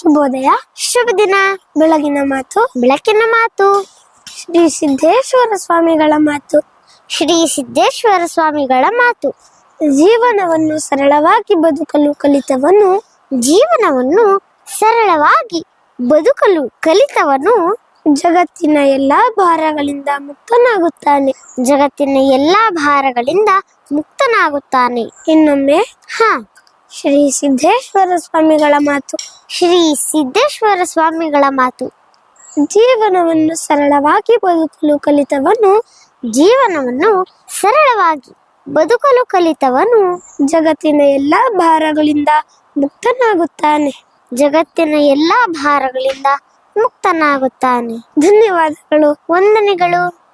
ಶುಭೋದಯ. ಶುಭ ದಿನ. ಬೆಳಗಿನ ಮಾತು, ಬೆಳಕಿನ ಮಾತು. ಶ್ರೀ ಸಿದ್ದೇಶ್ವರ ಸ್ವಾಮಿಗಳ ಮಾತು. ಶ್ರೀ ಸಿದ್ದೇಶ್ವರ ಸ್ವಾಮಿಗಳ ಮಾತು. ಜೀವನವನ್ನು ಸರಳವಾಗಿ ಬದುಕಲು ಕಲಿತವನು, ಜೀವನವನ್ನು ಸರಳವಾಗಿ ಬದುಕಲು ಕಲಿತವನು. ಜಗತ್ತಿನ ಎಲ್ಲಾ ಭಾರಗಳಿಂದ ಮುಕ್ತನಾಗುತ್ತಾನೆ. ಜಗತ್ತಿನ ಎಲ್ಲಾ ಭಾರಗಳಿಂದ ಮುಕ್ತನಾಗುತ್ತಾನೆ. ಇನ್ನೊಮ್ಮೆ, ಹ. ಶ್ರೀ ಸಿದ್ದೇಶ್ವರ ಸ್ವಾಮಿಗಳ ಮಾತು, ಶ್ರೀ ಸಿದ್ದೇಶ್ವರ ಸ್ವಾಮಿಗಳ ಮಾತು. ಜೀವನವನ್ನು ಸರಳವಾಗಿ ಬದುಕಲು ಕಲಿತವನು, ಜೀವನವನ್ನು ಸರಳವಾಗಿ ಬದುಕಲು ಕಲಿತವನು. ಜಗತ್ತಿನ ಎಲ್ಲ ಭಾರಗಳಿಂದ ಮುಕ್ತನಾಗುತ್ತಾನೆ. ಜಗತ್ತಿನ ಎಲ್ಲ ಭಾರಗಳಿಂದ ಮುಕ್ತನಾಗುತ್ತಾನೆ. ಧನ್ಯವಾದಗಳು, ವಂದನೆಗಳು.